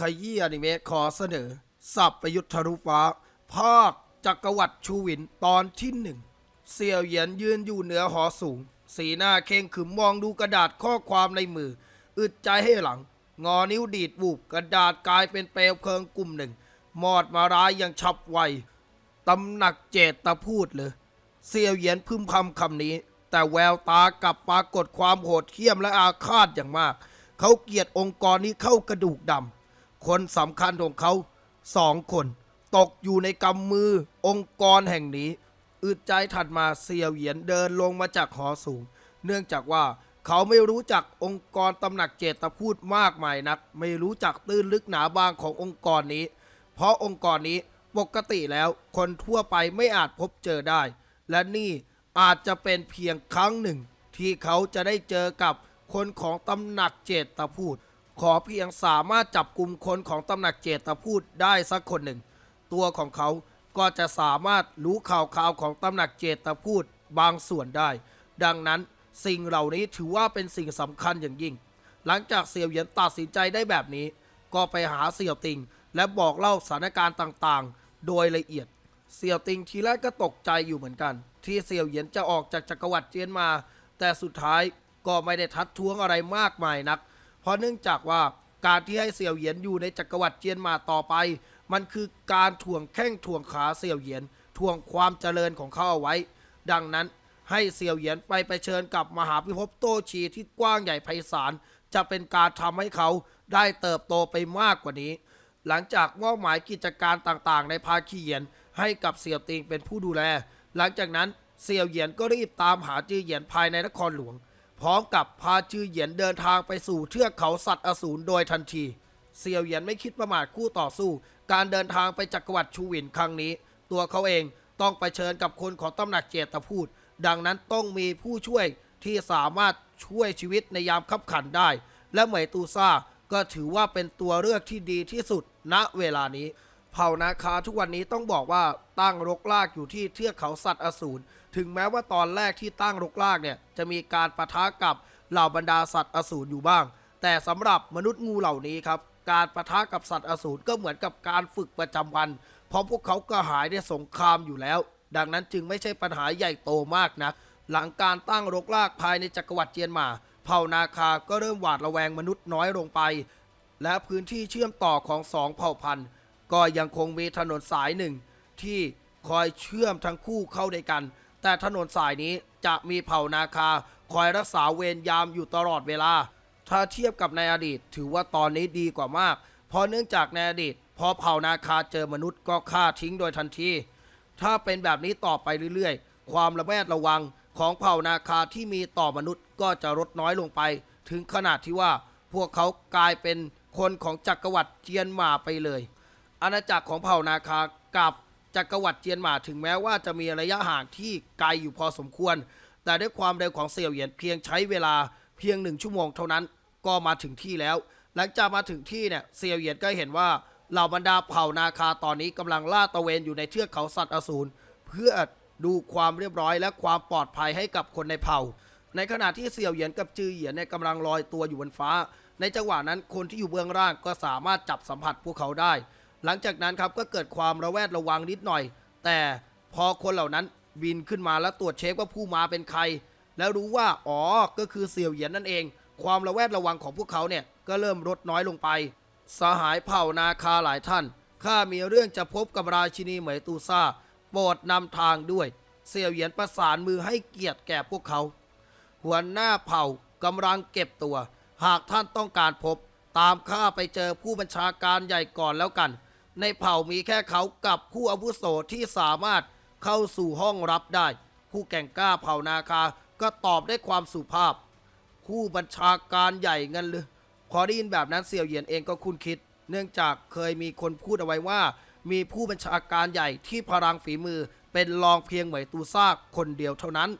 ขยี้อนิเมะขอเสนอ สับประยุทธ์ทะลุฟ้า ภาคจักรวรรดิชูวินตอนที่หนึ่งเสี่ยวเหยียนยืนอยู่เหนือหอสูง สีหน้าเคร่งขึมมองดูกระดาษข้อความในมือ อึดใจให้หลัง งอนิ้วดีดวูบกระดาษกลายเป็นเปลวเพลิงกลุ่มหนึ่ง มอดมาร้ายอย่างฉับไวตำหนักเจตตะพูดเลยเสี่ยวเหยียนพึมพำคำนี้ แต่แววตากลับปรากฏความโหดเหี้ยมและอาฆาตอย่างมาก เขาเกลียดองค์กรนี้เข้ากระดูกดำ คนสำคัญของเขาสองคน ตกอยู่ในกำมือองค์กรแห่งนี้ อึดใจถัดมาเสี่ยวเหยียนเดินลงมาจากหอสูง เนื่องจากว่าเขาไม่รู้จักองค์กรตำหนักเจตพูดมากมายนัก ไม่รู้จักตื้นลึกหนาบางขององค์กรนี้ เพราะองค์กรนี้ปกติแล้วคนทั่วไปไม่อาจพบเจอได้ และนี่อาจจะเป็นเพียงครั้งหนึ่ง ที่เขาจะได้เจอกับคนของตำหนักเจตพูด ขอเพียงสามารถจับกลุ่มคนของตำหนักเจตพูดได้สักคนหนึ่ง ตัวของเขาก็จะสามารถรู้ข่าวข่าวของตำหนักเจตพูดบางส่วนได้ ดังนั้นสิ่งเหล่านี้ถือว่าเป็นสิ่งสำคัญอย่างยิ่ง หลังจากเสี่ยวเหยียนตัดสินใจได้แบบนี้ ก็ไปหาเสี่ยวติง และบอกเล่าสถานการณ์ต่างๆ โดยละเอียด เสี่ยวติงทีแรกก็ตกใจอยู่เหมือนกัน ที่เสี่ยวเหยียนจะออกจากจักรวรรดิเจียนมา แต่สุดท้ายก็ไม่ได้ทัดท้วงอะไรมากมายนัก เพราะเนื่องจากว่าการที่ให้เสี่ยวเหยียนอยู่ในจักรวรรดิเจียนมาต่อไป มันคือการถ่วงแข้งถ่วงขาเสี่ยวเหยียนถ่วงความเจริญของเขาเอาไว้ ดังนั้นให้เสี่ยวเหยียนไปไปเชิญกับมหาพิภพโตชีที่กว้างใหญ่ไพศาลจะเป็นการทำให้เขาได้เติบโตไปมากกว่านี้ หลังจากมอบหมายกิจการต่างๆ ในภาคีเหยียนให้กับเสี่ยวติงเป็นผู้ดูแล หลังจากนั้นเสี่ยวเหยียนก็รีบตามหาจือเหยียนภายในนครหลวง พร้อมกับพาจือเหยียนเดินทางไปสู่เทือกเขาสัตว์อสูรโดยทันทีเสี่ยวเหยียนไม่คิดประมาทคู่ต่อสู้ การเดินทางไปจักรวรรดิชูหวินครั้งนี้ ตัวเขาเองต้องไปเชิญกับคนของตำหนักเจตพูด ดังนั้นต้องมีผู้ช่วยที่สามารถช่วยชีวิตในยามขับขันได้ และเหมยตูซ่าก็ถือว่าเป็นตัวเลือกที่ดีที่สุดณเวลานี้ เผ่านาคาทุกวันนี้ต้องบอกว่าตั้งรกรากอยู่ที่เทือกเขาสัตว์อสูรถึงแม้ว่าตอนแรกที่ตั้งรกรากเนี่ยจะมีการประทะกับเหล่าบรรดาสัตว์อสูรอยู่บ้าง แต่สำหรับมนุษย์งูเหล่านี้ครับการประทะกับสัตว์อสูรก็เหมือนกับการฝึกประจำวัน เพราะพวกเขาก็หายในสงครามอยู่แล้ว ดังนั้นจึงไม่ใช่ปัญหาใหญ่โตมากนักหลังการตั้งรกรากภายในจักรวรรดิเจียนมา เผ่านาคาก็เริ่มหวาดระแวงมนุษย์น้อยลงไป และพื้นที่เชื่อมต่อของสองเผ่าพันธุ์ ก็ยังคงมีถนนสายหนึ่งที่คอยเชื่อมทั้งคู่เข้าด้วยกัน แต่ถนนสายนี้จะมีเผ่านาคา คอยรักษาเวรยามอยู่ตลอดเวลา ถ้าเทียบกับในอดีต ถือว่าตอนนี้ดีกว่ามาก เพราะเนื่องจากในอดีต พอเผ่านาคาเจอมนุษย์ก็ฆ่าทิ้งโดยทันที ถ้าเป็นแบบนี้ต่อไปเรื่อยๆ ความระแวดระวังของเผ่านาคาที่มีต่อมนุษย์ก็จะลดน้อยลงไป ถึงขนาดที่ว่าพวกเขากลายเป็นคนของจักรวรรดิเจียนหมาไปเลย อาณาจักรของเผ่านาคากับจักรวรรดิเจียนหมาถึงแม้ว่าจะมีระยะห่างที่ไกลอยู่พอสมควร แต่ด้วยความเร็วของเสี่ยวเหยียนเพียงใช้เวลาเพียงหนึ่งชั่วโมงเท่านั้นก็มาถึงที่แล้ว หลังจากมาถึงที่เนี่ยเสี่ยวเหยียนก็เห็นว่าเหล่าบรรดาเผ่านาคาตอนนี้กำลังล่าตะเวนอยู่ในเทือกเขาสัตว์อสูรเพื่อดูความเรียบร้อยและความปลอดภัยให้กับคนในเผ่า ในขณะที่เสี่ยวเหยียนกับจือเหยียนเนี่ยกำลังลอยตัวอยู่บนฟ้า ในจังหวะนั้นคนที่อยู่เบื้องล่างก็สามารถจับสัมผัสพวกเขาได้ หลังจากนั้นครับก็เกิดความระแวดระวังนิดหน่อย แต่พอคนเหล่านั้นบินขึ้นมาแล้วตรวจเช็คว่าผู้มาเป็นใคร แล้วรู้ว่าอ๋อก็คือเสี่ยวเหยียนนั่นเอง ความระแวดระวังของพวกเขาเนี่ยก็เริ่มลดน้อยลงไป สหายเผ่านาคาหลายท่านข้ามีเรื่องจะพบกับราชินีเหมยตูซาโปรดนำทางด้วย เสี่ยวเหยียนประสานมือให้เกียรติแก่พวกเขา หัวหน้าเผ่ากำลังเก็บตัว หากท่านต้องการพบ ตามข้าไปเจอผู้บัญชาการใหญ่ก่อนแล้วกัน ในเผ่ามีแค่เขากับผู้อาวุโสที่สามารถเข้าสู่ห้องรับได้ผู้แก่งกล้าเผ่านาคาก็ตอบได้ความสุภาพผู้บัญชาการใหญ่เงินหรือพอได้ยินแบบนั้นเสี่ยวเหยียนเองก็คุ้นคิด เนื่องจากเคยมีคนพูดเอาไว้ว่า มีผู้บัญชาการใหญ่ที่พลังฝีมือเป็นรองเพียงเหมยตูซากคนเดียวเท่านั้น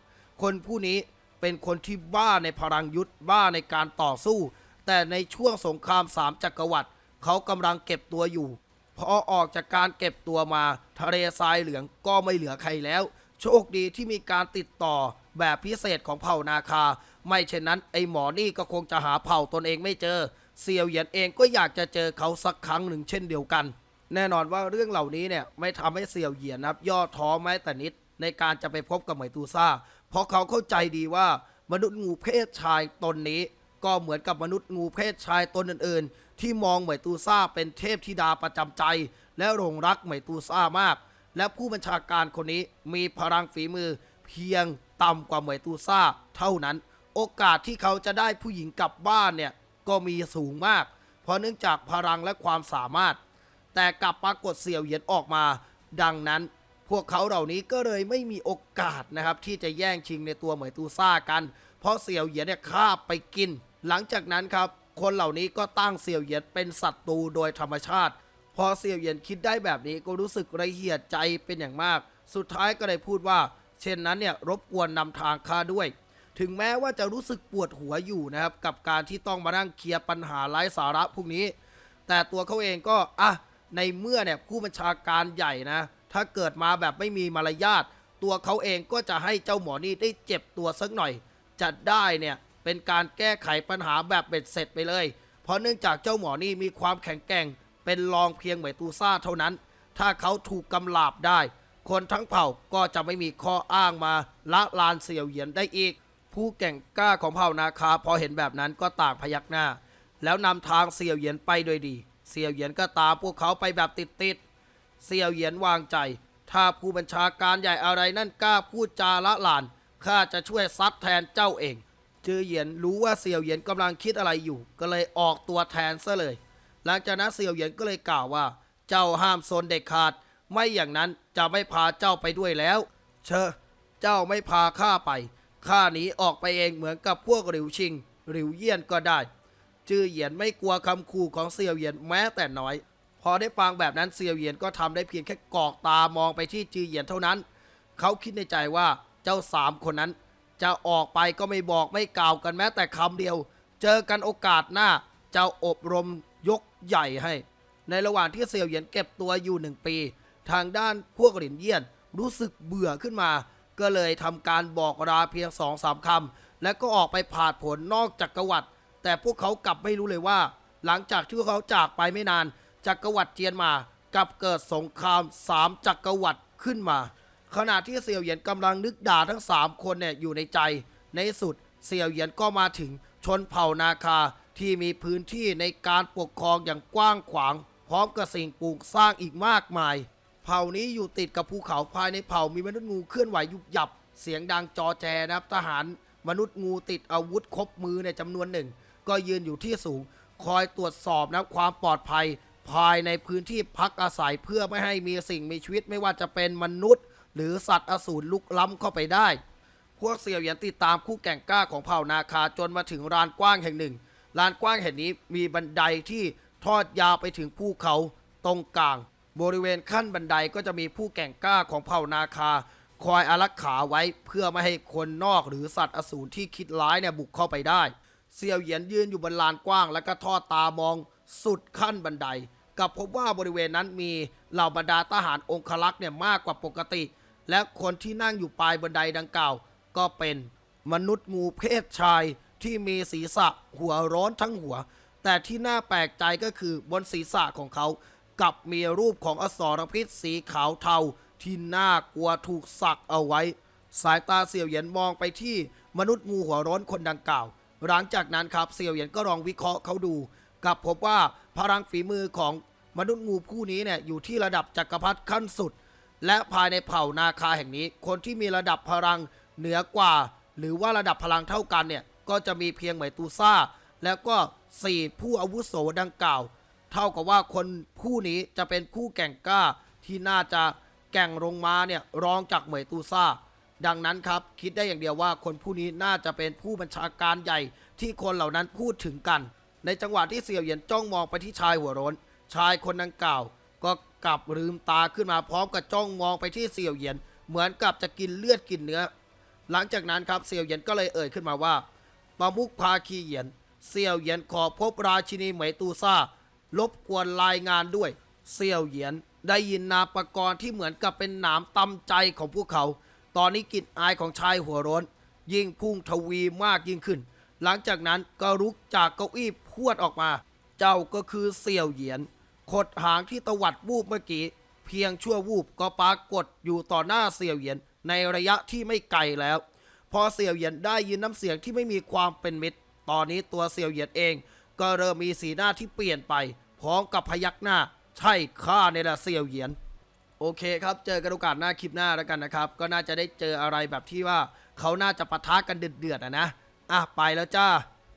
คนผู้นี้เป็นคนที่บ้าในพลังยุทธบ้าในการต่อสู้ แต่ในช่วงสงครามสามจักรวรรดิเขากำลังเก็บตัวอยู่ พอออกจากการเก็บตัวมาทะเลทรายเหลืองก็ไม่เหลือใครแล้ว โชคดีที่มีการติดต่อแบบพิเศษของเผ่านาคา ไม่เช่นนั้นไอหมอนี่ก็คงจะหาเผ่าตนเองไม่เจอ เซียวเหยียนเองก็อยากจะเจอเขาสักครั้งหนึ่งเช่นเดียวกัน แน่นอนว่าเรื่องเหล่านี้เนี่ยไม่ทำให้เซียวเหยียนนะครับย่อท้อแม้แต่นิดในการจะไปพบกับเหมยตูซ่า เพราะเขาเข้าใจดีว่ามนุษย์งูเพศชายตนนี้ ก็เหมือนกับมนุษย์งูเพศชายตนอื่นๆ ที่มองเหมยตูซ่าเป็นเทพธิดาประจำใจ และหลงรักเหมยตูซ่ามาก และผู้บัญชาการคนนี้มีพลังฝีมือเพียงต่ำกว่าเหมยตูซ่าเท่านั้น โอกาสที่เขาจะได้ผู้หญิงกลับบ้านเนี่ยก็มีสูงมาก เพราะเนื่องจากพลังและความสามารถ แต่กลับปรากฏเสี่ยวเหยียนออกมา ดังนั้นพวกเขาเหล่านี้ก็เลยไม่มีโอกาสนะครับที่จะแย่งชิงในตัวเหมยตูซ่ากัน เพราะเสี่ยวเหยียนเนี่ยฆ่าไปกิน หลังจากนั้นครับ คนเหล่านี้ก็ตั้งเสี่ยวเหยียนเป็นศัตรูโดยธรรมชาติ พอเสี่ยวเหยียนคิดได้แบบนี้ก็รู้สึกระเหียดใจเป็นอย่างมาก สุดท้ายก็เลยพูดว่า เช่นนั้นเนี่ยรบกวนนำทางข้าด้วย ถึงแม้ว่าจะรู้สึกปวดหัวอยู่นะครับ กับการที่ต้องมานั่งเคลียร์ปัญหาไร้สาระพวกนี้ แต่ตัวเขาเองก็อะในเมื่อเนี่ยผู้บัญชาการใหญ่นะ ถ้าเกิดมาแบบไม่มีมารยาทตัวเขาเองก็จะให้เจ้าหมอนี่ได้เจ็บตัวสักหน่อยจะได้เนี่ย เป็นการแก้ไขปัญหาแบบเบ็ดเสร็จไปเลย เพราะเนื่องจากเจ้าหมอนี่มีความแข็งแกร่ง เป็นรองเพียงเหมยตูซ่าเท่านั้น ถ้าเขาถูกกำลาบได้ คนทั้งเผ่าก็จะไม่มีข้ออ้างมาละลานเสี่ยวเหยียนได้อีก ผู้แก่งกล้าของเผ่านาคาพอเห็นแบบนั้นก็ต่างพยักหน้า แล้วนำทางเสี่ยวเหยียนไปโดยดี เสี่ยวเหยียนก็ตามพวกเขาไปแบบติดๆเสี่ยวเหยียนวางใจ ถ้าผู้บัญชาการใหญ่อะไรนั่นกล้าพูดจาละลานข้าจะช่วยซัดแทนเจ้าเอง จือเหยียนรู้ว่าเสี่ยวเหยียนกำลังคิดอะไรอยู่ ก็เลยออกตัวแทนซะเลย หลังจากนั้นเสี่ยวเหยียนก็เลยกล่าวว่า เจ้าห้ามโซนเด็กขาด ไม่อย่างนั้นจะไม่พาเจ้าไปด้วยแล้ว เชอเจ้าไม่พาข้าไปข้าหนีออกไปเองเหมือนกับพวกหลิวชิงหลิวเยี่ยนก็ได้ จือเหยียนไม่กลัวคำขู่ของเซียวเหยียนแม้แต่น้อย พอได้ฟังแบบนั้นเซียวเหยียนก็ทำได้เพียงแค่กอกตามองไปที่จือเหยียนเท่านั้น เขาคิดในใจว่าเจ้าสามคนนั้น จะออกไปก็ไม่บอกไม่กล่าวกันแม้แต่คำเดียว เจอกันโอกาสหน้าจะอบรมยกใหญ่ให้ ในระหว่างที่เซียวเหยียนเก็บตัวอยู่หนึ่งปี ทางด้านพวกหลินเยี่ยนรู้สึกเบื่อขึ้นมา ก็เลยทำการบอกลาเพียงสองสามคำและก็ออกไปผาดผลนอกจักกรวรรดิแต่พวกเขากลับไม่รู้เลยว่า หลังจากที่พวกเขาจากไปไม่นานจักรวรรดิเจียนมากลับเกิดสงครามสามจักรวรรดิขึ้นมา ขณะที่เสี่ยวเหยียนกำลังนึกด่าทั้ง 3 คนเนี่ยอยู่ในใจ ในสุดเสี่ยวเหยียนก็มาถึงชนเผ่านาคาที่มีพื้นที่ในการปกครองอย่างกว้างขวาง พร้อมกับสิ่งปลูกสร้างอีกมากมาย เผ่านี้อยู่ติดกับภูเขาภายในเผ่ามีมนุษย์งูเคลื่อนไหวยุบยับ เสียงดังจอแจนะครับทหาร มนุษย์งูติดอาวุธครบมือในจำนวนหนึ่ง ก็ยืนอยู่ที่สูง คอยตรวจสอบนะความปลอดภัย ภายในพื้นที่พักอาศัยเพื่อไม่ให้มีสิ่งมีชีวิตไม่ว่าจะเป็นมนุษย์ หรือสัตว์อสูรลุกล้ำเข้าไปได้ พวกเสี่ยวหยียนติดตามคู่แก่งกล้าของเผ่านาคาจนมาถึงลานกว้างแห่งหนึ่งลานกว้างแห่งนี้มีบันไดที่ทอดยาวไปถึงภูเขาตรงกลาง บริเวณขั้นบันไดก็จะมีผู้แก่งกล้าของเผ่านาคา คอยอารักขาไว้เพื่อไม่ให้คนนอกหรือสัตว์อสูรที่คิดร้ายเนี่ยบุกเข้าไปได้เสี่ยวเหยียนยืนอยู่บนลานกว้าง แล้วก็ทอดตามองสุดขั้นบันได กับพบว่าบริเวณนั้นมีเหล่าบรรดาทหารองครักษ์เนี่ยมากกว่าปกติ และคนที่นั่งอยู่ปลายบันไดดังกล่าว ก็เป็นมนุษย์งูเพศชายที่มีศีรษะหัวร้อนทั้งหัว แต่ที่น่าแปลกใจก็คือบนศีรษะของเขากับมีรูปของอสรพิษสีขาวเทาที่น่ากลัวถูกสักเอาไว้ สายตาเสี่ยวเหยียนมองไปที่มนุษย์งูหัวร้อนคนดังกล่าว หลังจากนั้นครับเสี่ยวเหยียนก็ลองวิเคราะห์เขาดู กับพบว่าพลังฝีมือของมนุษย์งูผู้นี้เนี่ยอยู่ที่ระดับจักรพรรดิขั้นสุด และภายในเผ่านาคาแห่งนี้ คนที่มีระดับพลังเหนือกว่า หรือว่าระดับพลังเท่ากันเนี่ย ก็จะมีเพียงเหมยตูซ่า แล้วก็สี่ผู้อาวุโสดังกล่าว เท่ากับว่าคนผู้นี้จะเป็นผู้แก่งกล้าที่น่าจะแก่งลงมาเนี่ยรองจากเหมยตูซ่า ดังนั้นครับคิดได้อย่างเดียวว่าคนผู้นี้น่าจะเป็นผู้บัญชาการใหญ่ที่คนเหล่านั้นพูดถึงกัน ในจังหวะที่เสี่ยวเหยียนจ้องมองไปที่ชายหัวร้นชายคนดังกล่าว ก็ กลับลืมตาขึ้นมาพร้อมกับจ้องมองไปที่เสี่ยวเหยียน เหมือนกับจะกินเลือดกินเนื้อ หลังจากนั้นครับเสี่ยวเหยียนก็เลยเอ่ยขึ้นมาว่าปามุกพาคีเหยียน เสี่ยวเหยียนขอพบราชินีเหมยตูซ่ารบกวนรายงานด้วย เสี่ยวเหยียนได้ยินนามประกรณ์ที่เหมือนกับเป็นหนามตำใจของพวกเขา ตอนนี้กลิ่นอายของชายหัวร้อนยิ่งพุ่งทวีมากยิ่งขึ้น หลังจากนั้นก็ลุกจากเก้าอี้พรวดออกมา เจ้าก็คือเสี่ยวเหยียน ขดหางที่ตวัดวูบเมื่อกี้ เพียงชั่ววูบก็ปรากฏอยู่ต่อหน้าเสี่ยวเหยียนในระยะที่ไม่ไกลแล้ว พอเสี่ยวเหยียนได้ยินน้ำเสียงที่ไม่มีความเป็นมิตร ตอนนี้ตัวเสี่ยวเหยียนเอง ก็เริ่มมีสีหน้าที่เปลี่ยนไป พร้อมกับพยักหน้า ใช่ข้าในละเสี่ยวเหยียนโอเคครับ เจอกันโอกาสหน้าคลิปหน้าแล้วกันนะครับ ก็น่าจะได้เจออะไรแบบที่ว่าเขาน่าจะปะทะกันเดือดๆอะนะ อะไปแล้วจ้า